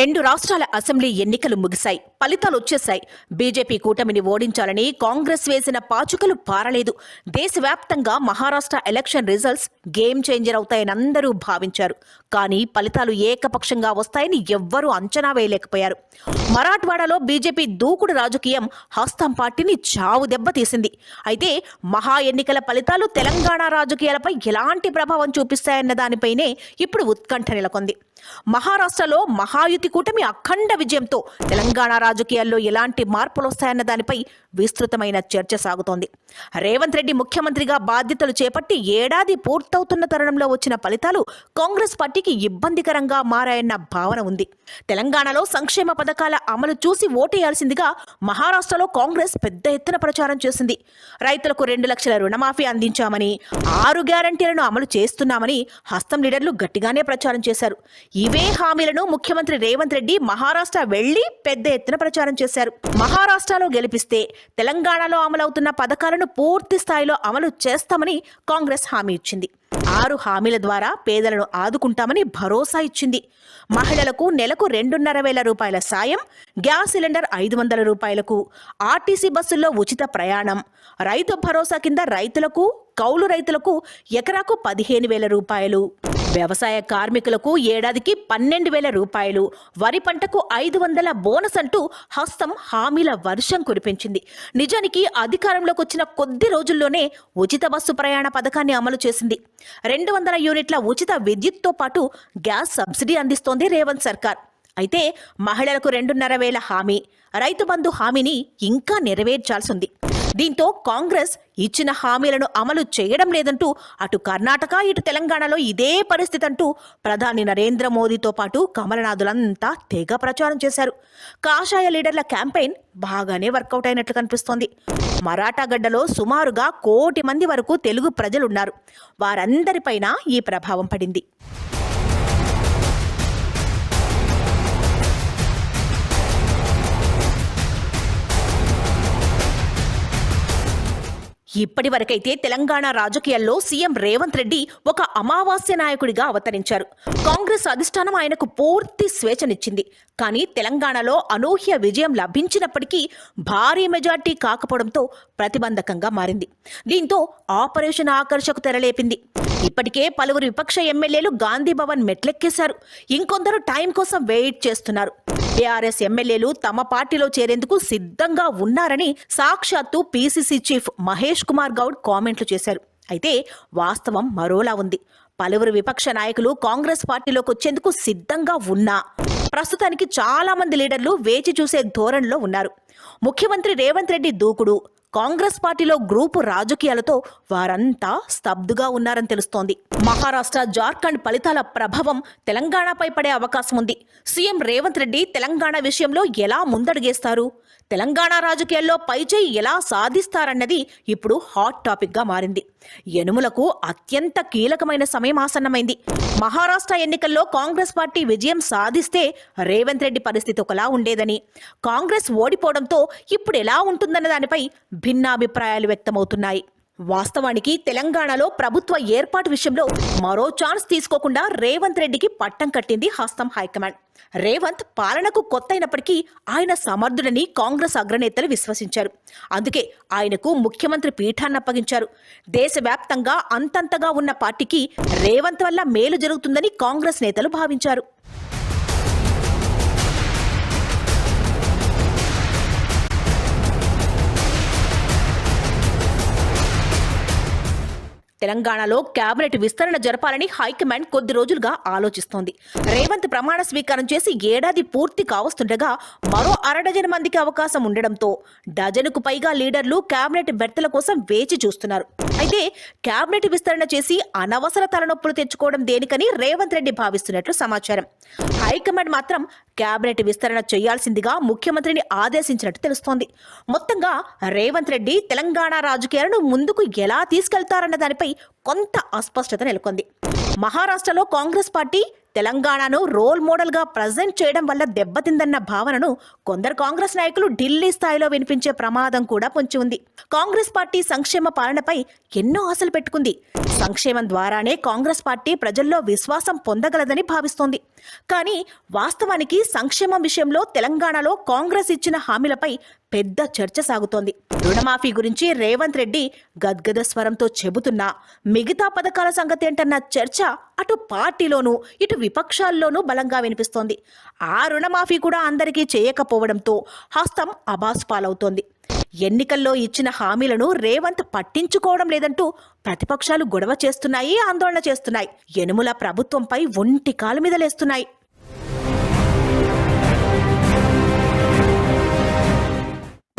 రెండు రాష్ట్రాల అసెంబ్లీ ఎన్నికలు ముగిశాయి. ఫలితాలు వచ్చేశాయి. బీజేపీ కూటమిని ఓడించాలని కాంగ్రెస్ వేసిన పాచుకలు పారలేదు. దేశవ్యాప్తంగా Maharashtra election results game changer అవుతాయని అందరూ భావించారు. కానీ ఫలితాలు ఏకపక్షంగా వస్తాయని ఎవ్వరూ అంచనా వేయలేకపోయారు. మరాఠ్వాడాలో బీజేపీ దూకుడు రాజకీయం హస్తం పార్టీని చావు దెబ్బతీసింది అయితే మహా ఎన్నికల ఫలితాలు తెలంగాణ రాజకీయాలపై ఎలాంటి ప్రభావం చూపిస్తాయన్న దానిపైనే ఇప్పుడు ఉత్కంఠ నెలకొంది. మహారాష్ట్రలో మహాయుతి కూటమి అఖండ విజయంతో తెలంగాణ రాజకీయాల్లో ఎలాంటి మార్పులు వస్తాయన్న దానిపై విస్తృతమైన చర్చ సాగుతోంది. రేవంత్ రెడ్డి ముఖ్యమంత్రిగా బాధ్యతలు చేపట్టి ఏడాది పూర్తవుతున్న తరుణంలో వచ్చిన ఫలితాలు కాంగ్రెస్ పార్టీకి ఇబ్బందికరంగా మారాయన్న భావన ఉంది. తెలంగాణలో సంక్షేమ పథకాల అమలు చూసి ఓటేయాల్సిందిగా మహారాష్ట్రలో కాంగ్రెస్ పెద్ద ఎత్తున ప్రచారం చేసింది. రైతులకు రెండు లక్షల రుణమాఫీ అందించామని ఆరు గ్యారంటీలను అమలు చేస్తున్నామని హస్తం లీడర్లు గట్టిగానే ప్రచారం చేశారు. ఇవే హామీలను ముఖ్యమంత్రి రేవంత్ రెడ్డి మహారాష్ట్ర వెళ్ళి పెద్ద ఎత్తున ప్రచారం చేశారు. మహారాష్ట్రలో గెలిపిస్తే తెలంగాణలో అమలవుతున్న పథకాలను పూర్తి స్థాయిలో అమలు చేస్తామని కాంగ్రెస్ హామీ ఇచ్చింది. ఆరు హామీల ద్వారా పేదలను ఆదుకుంటామని భరోసా ఇచ్చింది. మహిళలకు నెలకు రెండున్నర వేల రూపాయల సాయం గ్యాస్ సిలిండర్ ఐదు వందల రూపాయలకు ఆర్టీసీ బస్సుల్లో ఉచిత ప్రయాణం. రైతు భరోసా కింద రైతులకు కౌలు రైతులకు ఎకరాకు పదిహేను వేల రూపాయలు. వ్యవసాయ కార్మికులకు ఏడాదికి పన్నెండు వేల రూపాయలు. వరి పంటకు ఐదు వందల బోనస్ అంటూ హస్తం హామీల వర్షం కురిపించింది. నిజానికి అధికారంలోకి వచ్చిన కొద్ది రోజుల్లోనే ఉచిత బస్సు ప్రయాణ పథకాన్ని అమలు చేసింది. రెండు వందల యూనిట్ల ఉచిత విద్యుత్తో పాటు గ్యాస్ సబ్సిడీ అందిస్తోంది రేవంత్ సర్కార్. అయితే మహిళలకు రెండున్నర వేల హామీ రైతు బంధు హామీని ఇంకా నెరవేర్చాల్సింది దీంతో కాంగ్రెస్ ఇచ్చిన హామీలను అమలు చేయడం లేదంటూ అటు కర్ణాటక ఇటు తెలంగాణలో ఇదే పరిస్థితి అంటూ ప్రధాని నరేంద్ర మోదీతో పాటు కమలనాథులంతా తెగ ప్రచారం చేశారు. కాషాయ లీడర్ల క్యాంపెయిన్ బాగానే వర్కౌట్ అయినట్లు కనిపిస్తోంది. మరాఠాగడ్డలో సుమారుగా కోటి మంది వరకు తెలుగు ప్రజలున్నారు. వారందరిపైన ఈ ప్రభావం పడింది. ఇప్పటి వరకైతే తెలంగాణ రాజకీయాల్లో సీఎం రేవంత్ రెడ్డి ఒక అమావాస్య నాయకుడిగా అవతరించారు. కాంగ్రెస్ అధిష్టానం ఆయనకు పూర్తి స్వేచ్ఛనిచ్చింది. కానీ తెలంగాణలో అనూహ్య విజయం లభించినప్పటికీ భారీ మెజార్టీ కాకపోవడంతో ప్రతిబంధకంగా మారింది. దీంతో ఆపరేషన్ ఆకర్షకు తెరలేపింది. ఇప్పటికే పలువురు విపక్ష ఎమ్మెల్యేలు గాంధీ భవన్ మెట్లెక్కేశారు. ఇంకొందరు టైం కోసం వెయిట్ చేస్తున్నారు. టీఆర్ఎస్ ఎమ్మెల్యేలు తమ పార్టీలో చేరేందుకు సిద్ధంగా ఉన్నారని సాక్షాత్తు పీసీసీ చీఫ్ మహేష్ కుమార్ గౌడ్ కామెంట్లు చేశారు. అయితే వాస్తవం మరోలా ఉంది. పలువురు విపక్ష నాయకులు కాంగ్రెస్ పార్టీలోకి వచ్చేందుకు సిద్ధంగా ఉన్నా ప్రస్తుతానికి చాలా మంది లీడర్లు వేచి చూసే ధోరణిలో ఉన్నారు. ముఖ్యమంత్రి రేవంత్ రెడ్డి దూకుడు కాంగ్రెస్ పార్టీలో గ్రూపు రాజకీయాలతో వారంతా స్తబ్దుగా ఉన్నారని తెలుస్తోంది. మహారాష్ట్ర జార్ఖండ్ ఫలితాల ప్రభావం తెలంగాణపై పడే అవకాశం ఉంది. సీఎం రేవంత్ రెడ్డి తెలంగాణ విషయంలో ఎలా ముందడుగేస్తారు? తెలంగాణ రాజకీయాల్లో పైచేయి ఎలా సాధిస్తారన్నది ఇప్పుడు హాట్ టాపిక్గా మారింది. యనుములకు అత్యంత కీలకమైన సమయం ఆసన్నమైంది. మహారాష్ట్ర ఎన్నికల్లో కాంగ్రెస్ పార్టీ విజయం సాధిస్తే రేవంత్ రెడ్డి పరిస్థితి ఒకలా ఉండేదని. కాంగ్రెస్ ఓడిపోవడంతో ఇప్పుడు ఎలా ఉంటుందన్న దానిపై భిన్నాభిప్రాయాలు వ్యక్తమవుతున్నాయి. వాస్తవానికి తెలంగాణలో ప్రభుత్వ ఏర్పాటు విషయంలో మరో ఛాన్స్ తీసుకోకుండా రేవంత్ రెడ్డికి పట్టం కట్టింది హస్తం హైకమాండ్. రేవంత్ పాలనకు కొత్త అయినప్పటికీ ఆయన సమర్థుడని కాంగ్రెస్ అగ్రనేతలు విశ్వసించారు. అందుకే ఆయనకు ముఖ్యమంత్రి పీఠాన్ని అప్పగించారు. దేశవ్యాప్తంగా అంతంతగా ఉన్న పార్టీకి రేవంత్ వల్ల మేలు జరుగుతుందని కాంగ్రెస్ నేతలు భావించారు. తెలంగాణలో కేబినెట్ విస్తరణ జరపాలని హైకమాండ్ కొద్ది రోజులుగా ఆలోచిస్తోంది. రేవంత్ ప్రమాణ స్వీకారం చేసి ఏడాది పూర్తి కావస్తుండగా మరో అరడజన్ మందికి అవకాశం ఉండడంతో డజనుకు పైగా లీడర్లు కేబినెట్ బెర్తల కోసం వేచి చూస్తున్నారు. అయితే కేబినెట్ విస్తరణ చేసి అనవసర తలనొప్పులు తెచ్చుకోవడం దేనికని రేవంత్ రెడ్డి భావిస్తున్నట్లు సమాచారం. హైకమాండ్ మాత్రం కేబినెట్ విస్తరణ చేయాల్సిందిగా ముఖ్యమంత్రిని ఆదేశించినట్టు తెలుస్తోంది. మొత్తంగా రేవంత్ రెడ్డి తెలంగాణ రాజకీయాలను ముందుకు ఎలా తీసుకెళ్తారన్న దానిపై కొంత అస్పష్టత నెలకొంది. మహారాష్ట్రలో కాంగ్రెస్ పార్టీ తెలంగాణను రోల్ మోడల్గా ప్రజెంట్ చేయడం వల్ల దెబ్బతిందన్న భావనను కొందరు కాంగ్రెస్ నాయకులు ఢిల్లీ స్థాయిలో వినిపించే ప్రమాదం కూడా పొంచి ఉంది. కాంగ్రెస్ పార్టీ సంక్షేమ పాలనపై ఎన్నో ఆశలు పెట్టుకుంది. సంక్షేమం ద్వారానే కాంగ్రెస్ పార్టీ ప్రజల్లో విశ్వాసం పొందగలదని భావిస్తోంది. కానీ వాస్తవానికి సంక్షేమం విషయంలో తెలంగాణలో కాంగ్రెస్ ఇచ్చిన హామీలపై పెద్ద చర్చ సాగుతోంది. రుణమాఫీ గురించి రేవంత్ రెడ్డి గద్గద స్వరంతో చెబుతున్నా మిగతా పథకాల సంగతి ఏంటన్న చర్చ అటు పార్టీలోనూ ఇటు విపక్షాల్లోనూ బలంగా వినిపిస్తోంది. ఆ రుణమాఫీ కూడా అందరికీ చేయకపోవడంతో హస్తం అబాస్ పాలవుతోంది. ఎన్నికల్లో ఇచ్చిన హామీలను రేవంత్ పట్టించుకోవడం లేదంటూ ప్రతిపక్షాలు గొడవ చేస్తున్నాయి ఆందోళన చేస్తున్నాయి. యనుముల ప్రభుత్వంపై ఒంటి కాలు మీద లేస్తున్నాయి.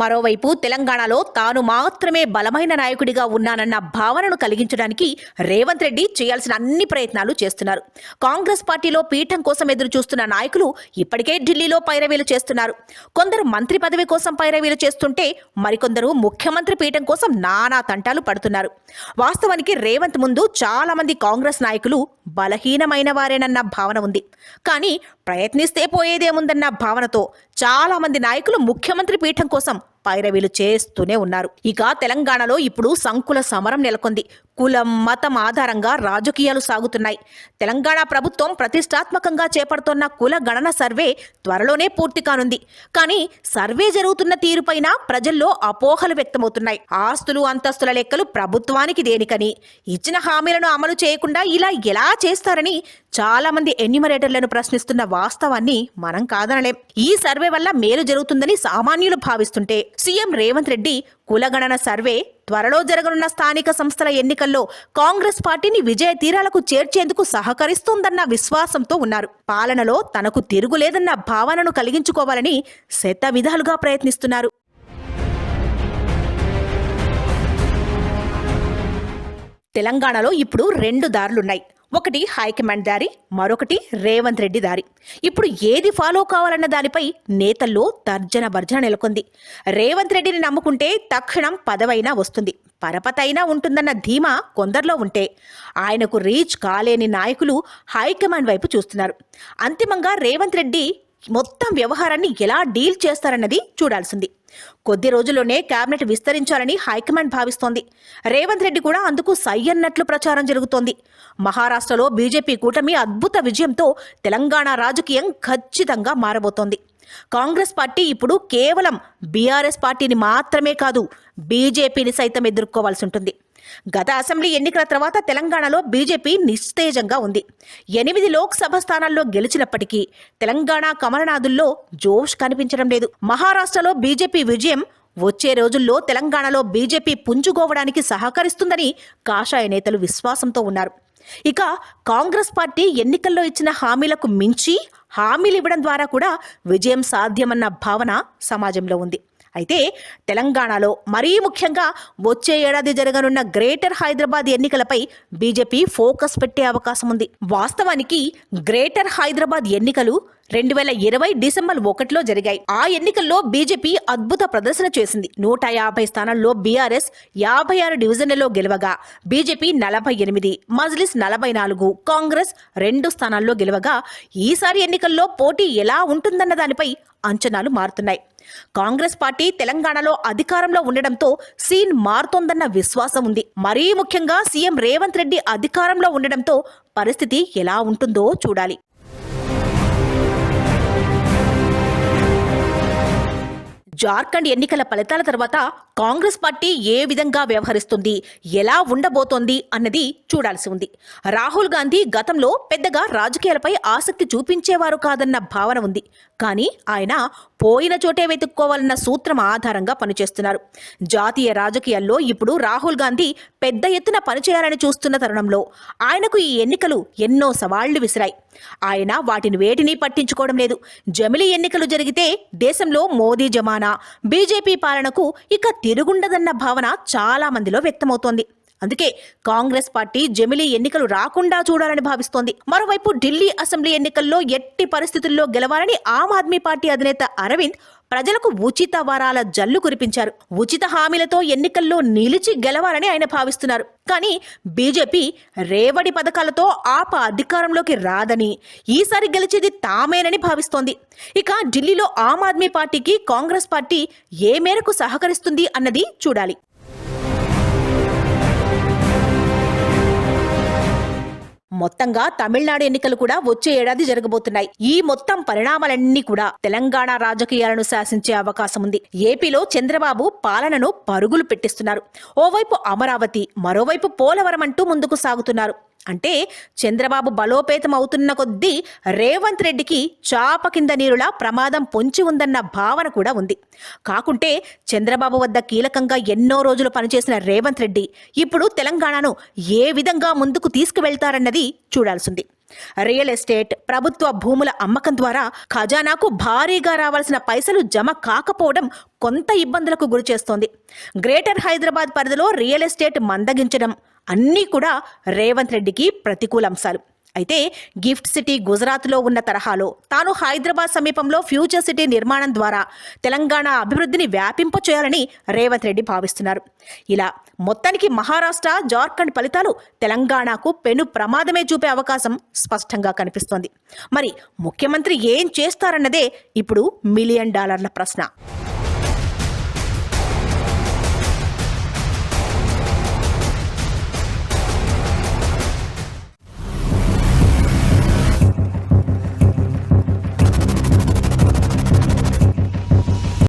మరోవైపు తెలంగాణలో తాను మాత్రమే బలమైన నాయకుడిగా ఉన్నానన్న భావనను కలిగించడానికి రేవంత్ రెడ్డి చేయాల్సిన అన్ని ప్రయత్నాలు చేస్తున్నారు. కాంగ్రెస్ పార్టీలో పీఠం కోసం ఎదురు చూస్తున్న నాయకులు ఇప్పటికే ఢిల్లీలో పైరవీలు చేస్తున్నారు. కొందరు మంత్రి పదవి కోసం పైరవీలు చేస్తుంటే మరికొందరు ముఖ్యమంత్రి పీఠం కోసం నానా తంటాలు పడుతున్నారు. వాస్తవానికి రేవంత్ ముందు చాలా మంది కాంగ్రెస్ నాయకులు బలహీనమైన వారేనన్న భావన ఉంది. కానీ ప్రయత్నిస్తే పోయేదేముందన్న భావనతో చాలా మంది నాయకులు ముఖ్యమంత్రి పీఠం కోసం పైరవీలు చేస్తూనే ఉన్నారు. ఇక తెలంగాణలో ఇప్పుడు సంకుల సమరం నెలకొంది. కులం మతం ఆధారంగా రాజకీయాలు సాగుతున్నాయి. తెలంగాణ ప్రభుత్వం ప్రతిష్టాత్మకంగా చేపడుతోన్న కుల గణన సర్వే త్వరలోనే పూర్తి కానుంది. కానీ సర్వే జరుగుతున్న తీరుపైన ప్రజల్లో అపోహలు వ్యక్తమవుతున్నాయి. ఆస్తులు అంతస్తుల లెక్కలు ప్రభుత్వానికి దేనికని? ఇచ్చిన హామీలను అమలు చేయకుండా ఇలా ఎలా చేస్తారని చాలా మంది ఎన్యూమరేటర్లను ప్రశ్నిస్తున్న వాస్తవాన్ని మనం కాదనలేం. ఈ సర్వే వల్ల మేలు జరుగుతుందని సామాన్యులు భావిస్తుంటే సీఎం రేవంత్ రెడ్డి కులగణన సర్వే త్వరలో జరగనున్న స్థానిక సంస్థల ఎన్నికల్లో కాంగ్రెస్ పార్టీని విజయ తీరాలకు చేర్చేందుకు సహకరిస్తుందన్న విశ్వాసంతో ఉన్నారు. పాలనలో తనకు తిరుగులేదన్న భావనను కలిగించుకోవాలని శత విధాలుగా ప్రయత్నిస్తున్నారు. తెలంగాణలో ఇప్పుడు రెండు దారులున్నాయి. ఒకటి హైకమాండ్ దారి మరొకటి రేవంత్ రెడ్డి దారి. ఇప్పుడు ఏది ఫాలో కావాలన్న దానిపై నేతల్లో తర్జన భర్జన నెలకొంది. రేవంత్ రెడ్డిని నమ్ముకుంటే తక్షణం పదవైనా వస్తుంది. పరపతైనా ఉంటుందన్న ధీమా కొందరిలో ఉంటే. ఆయనకు రీచ్ కాలేని నాయకులు హైకమాండ్ వైపు చూస్తున్నారు. అంతిమంగా రేవంత్ రెడ్డి మొత్తం వ్యవహారాన్ని ఎలా డీల్ చేస్తారన్నది చూడాల్సింది. కొద్ది రోజుల్లోనే కేబినెట్ విస్తరించాలని హైకమాండ్ భావిస్తోంది. రేవంత్ రెడ్డి కూడా అందుకు సై అన్నట్లు ప్రచారం జరుగుతోంది. మహారాష్ట్రలో బీజేపీ కూటమి అద్భుత విజయంతో తెలంగాణ రాజకీయం ఖచ్చితంగా మారబోతోంది. కాంగ్రెస్ పార్టీ ఇప్పుడు కేవలం బీఆర్ఎస్ పార్టీని మాత్రమే కాదు బీజేపీని సైతం ఎదుర్కోవాల్సి ఉంటుంది. గత అసెంబ్లీ ఎన్నికల తర్వాత తెలంగాణలో బీజేపీ నిస్తేజంగా ఉంది. ఎనిమిది లోక్సభ స్థానాల్లో గెలిచినప్పటికీ తెలంగాణ కమలనాథుల్లో జోష్ కనిపించడం లేదు. మహారాష్ట్రలో బీజేపీ విజయం వచ్చే రోజుల్లో తెలంగాణలో బీజేపీ పుంజుకోవడానికి సహకరిస్తుందని కాషాయ నేతలు విశ్వాసంతో ఉన్నారు. ఇక కాంగ్రెస్ పార్టీ ఎన్నికల్లో ఇచ్చిన హామీలకు మించి హామీలు ఇవ్వడం ద్వారా కూడా విజయం సాధ్యమన్న భావన సమాజంలో ఉంది. అయితే తెలంగాణలో మరీ ముఖ్యంగా వచ్చే ఏడాది జరగనున్న గ్రేటర్ హైదరాబాద్ ఎన్నికలపై బీజేపీ ఫోకస్ పెట్టే అవకాశం ఉంది. వాస్తవానికి గ్రేటర్ హైదరాబాద్ ఎన్నికలు రెండు వేల ఇరవై డిసెంబర్ ఒకటిలో జరిగాయి. ఆ ఎన్నికల్లో బీజేపీ అద్భుత ప్రదర్శన చేసింది. నూట యాభై స్థానాల్లో బీఆర్ఎస్ యాభై ఆరు డివిజన్లలో గెలవగా బీజేపీ నలభై ఎనిమిది మజ్లిస్ నలభై నాలుగు కాంగ్రెస్ రెండు స్థానాల్లో గెలవగా ఈసారి ఎన్నికల్లో పోటీ ఎలా ఉంటుందన్న దానిపై అంచనాలు మారుతున్నాయి. కాంగ్రెస్ పార్టీ తెలంగాణలో అధికారంలో ఉండడంతో సీన్ మారుతోందన్న విశ్వాసం ఉంది. మరీ ముఖ్యంగా సీఎం రేవంత్ రెడ్డి అధికారంలో ఉండడంతో పరిస్థితి ఎలా ఉంటుందో చూడాలి. జార్ఖండ్ ఎన్నికల ఫలితాల తర్వాత కాంగ్రెస్ పార్టీ ఏ విధంగా వ్యవహరిస్తుంది ఎలా ఉండబోతోంది అన్నది చూడాల్సి ఉంది. రాహుల్ గాంధీ గతంలో పెద్దగా రాజకీయాలపై ఆసక్తి చూపించేవారు కాదన్న భావన ఉంది. కానీ ఆయన పోయిన చోటే వెతుక్కోవాలన్న సూత్రం ఆధారంగా పనిచేస్తున్నారు. జాతీయ రాజకీయాల్లో ఇప్పుడు రాహుల్ గాంధీ పెద్ద ఎత్తున పనిచేయాలని చూస్తున్న తరుణంలో ఆయనకు ఈ ఎన్నికలు ఎన్నో సవాళ్ళు విసిరాయి. ఆయన వాటిని వేటిని పట్టించుకోవడం లేదు. జమిలీ ఎన్నికలు జరిగితే దేశంలో మోదీ జమానా బీజేపీ పాలనకు ఇక తిరుగుండదన్న భావన చాలా మందిలో వ్యక్తమవుతోంది. అందుకే కాంగ్రెస్ పార్టీ జమిలీ ఎన్నికలు రాకుండా చూడాలని భావిస్తోంది. మరోవైపు ఢిల్లీ అసెంబ్లీ ఎన్నికల్లో ఎట్టి పరిస్థితుల్లో గెలవాలని ఆమ్ ఆద్మీ పార్టీ అధినేత అరవింద్ ప్రజలకు ఉచిత వరాల జల్లు కురిపించారు. ఉచిత హామీలతో ఎన్నికల్లో నిలిచి గెలవాలని ఆయన భావిస్తున్నారు. కానీ బీజేపీ రేవడి పథకాలతో ఆప అధికారంలోకి రాదని ఈసారి గెలిచేది తామేనని భావిస్తోంది. ఇక ఢిల్లీలో ఆమ్ ఆద్మీ పార్టీకి కాంగ్రెస్ పార్టీ ఏ మేరకు సహకరిస్తుంది అన్నది చూడాలి. మొత్తంగా తమిళనాడు ఎన్నికలు కూడా వచ్చే ఏడాది జరగబోతున్నాయి. ఈ మొత్తం పరిణామాలన్నీ కూడా తెలంగాణ రాజకీయాలను శాసించే అవకాశం ఉంది. ఏపీలో చంద్రబాబు పాలనను పరుగులు పెట్టిస్తున్నారు. ఓవైపు అమరావతి మరోవైపు పోలవరం అంటూ ముందుకు సాగుతున్నారు. అంటే చంద్రబాబు బలోపేతం అవుతున్న కొద్దీ రేవంత్ రెడ్డికి చాప కింద నీరులా ప్రమాదం పొంచి ఉందన్న భావన కూడా ఉంది. కాకుంటే చంద్రబాబు వద్ద కీలకంగా ఎన్నో రోజులు పనిచేసిన రేవంత్ రెడ్డి ఇప్పుడు తెలంగాణను ఏ విధంగా ముందుకు తీసుకువెళ్తారన్నది చూడాల్సింది. రియల్ ఎస్టేట్ ప్రభుత్వ భూముల అమ్మకం ద్వారా ఖజానాకు భారీగా రావాల్సిన పైసలు జమ కాకపోవడం కొంత ఇబ్బందులకు గురిచేస్తోంది. గ్రేటర్ హైదరాబాద్ పరిధిలో రియల్ ఎస్టేట్ మందగించడం అన్నీ కూడా రేవంత్ రెడ్డికి ప్రతికూల అంశాలు అయితే గిఫ్ట్ సిటీ గుజరాత్లో ఉన్న తరహాలో తాను హైదరాబాద్ సమీపంలో ఫ్యూచర్ సిటీ నిర్మాణం ద్వారా తెలంగాణ అభివృద్ధిని వ్యాపింప చేయాలని రేవంత్ రెడ్డి భావిస్తున్నారు. ఇలా మొత్తానికి మహారాష్ట్ర జార్ఖండ్ ఫలితాలు తెలంగాణకు పెను ప్రమాదమే చూపే అవకాశం స్పష్టంగా కనిపిస్తోంది. మరి ముఖ్యమంత్రి ఏం చేస్తారన్నదే ఇప్పుడు మిలియన్ డాలర్ల ప్రశ్న.